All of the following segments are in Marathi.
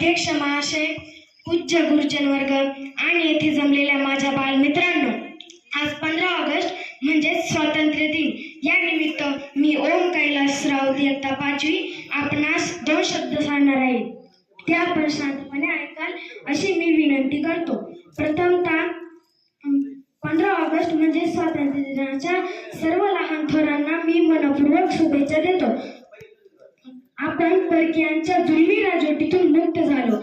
अध्यक्ष महाशय पूज्य गुरुजन वर्ग आणि येथे जमलेल्या माझ्या बालमित्रांनो आज पंधरा ऑगस्ट म्हणजे स्वातंत्र्य दिन. या निमित्त मी ओम कैलासराव इयत्ता पाचवी आपणास दोन शब्द सांगणार आहे. ते आपण शांतपणे ऐकाल अशी मी विनंती करतो. प्रथमतः पंधरा ऑगस्ट म्हणजे स्वातंत्र्य दिनाच्या सर्व लहान थोरांना मी मनपूर्वक शुभेच्छा देतो. आपण परकीयांच्या जुलमी राजवटीतून मुक्त झालो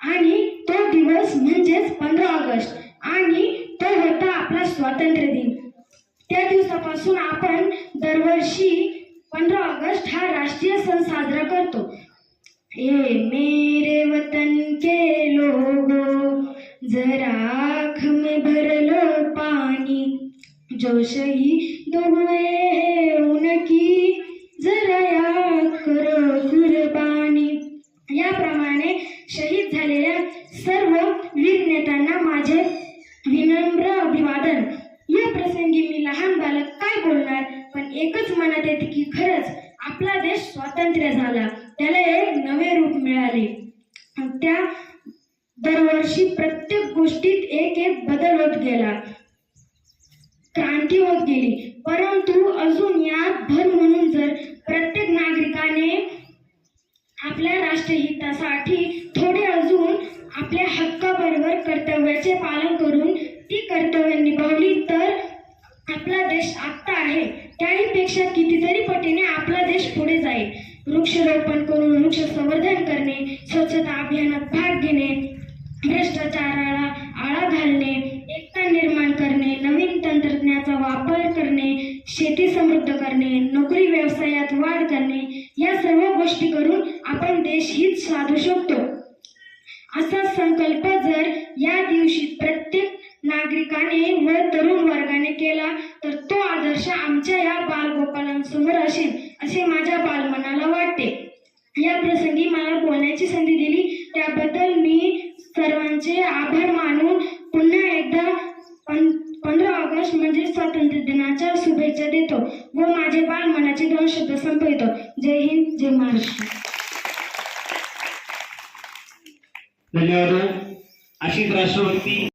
आणि तो दिवस म्हणजेच पंधरा ऑगस्ट आणि तो होता आपला स्वातंत्र्य दिन त्या दिवसापासून आपण दरवर्षी पंधरा ऑगस्ट हा राष्ट्रीय सण साजरा करतो. ये मेरे वतन के लोगो जरा आख में भर लो पानी। जो शहीद हुए हैं उनकी जरा याद करो कुर्बानी। याप्रमाणे शहीद झालेल्या सर्व वीर नेत्यांना माझे विनम्र अभिवादन. या प्रसंगी मी लहान बालक काय बोलणार? एकच मनात येते की खरंच आपला देश स्वातंत्र्य झाला. त्याला एक नवे रूप मिळाले. त्या दरवर्षी प्रत्येक गोष्टीत एक एक बदल होत गेला. क्रांती होत गेली. परंतु अजून यात भर म्हणून जर प्रत्येक नागरिकाने आपल्या राष्ट्रहितासाठी थोडे अजून आपल्या हक्काबरोबर कर्तव्याचे पालन करून ती कर्तव्य निभावली तर आपला देश आत्ता आहे. त्याहीपेक्षा कितीतरी पटीने आपला देश पुढे जाईल. वृक्षारोपण करून वृक्ष संवर्धन करणे स्वच्छता अभियानात भाग घेणे भ्रष्टाचाराला आळा घालणे एकता निर्माण करणे नवीन तंत्रज्ञानाचा वापर करणे शेती समृद्ध करणे नोकरी व्यवसायात वाढ करणे या सर्व गोष्टी करून आपण देशहित साधू शकतो. असा संकल्प जर या दिवशी प्रत्येक नागरिकाने व तरुण वर्गाने केला तर अशा आमच्या या बालगोपालांसमोर असेल असे माझ्या बालमनाला वाटते. या प्रसंगी मला बोलण्याची संधी दिली. त्याबद्दल मी सर्वांचे आभार मानून पुन्हा एकदा पं पंधरा ऑगस्ट म्हणजे स्वातंत्र्य दिनाच्या शुभेच्छा देतो व माझे बालमनाचे दोन शब्द संपवितो. जय हिंद जय महाराष्ट्र. धन्यवाद. अशीच राष्ट्रभक्ती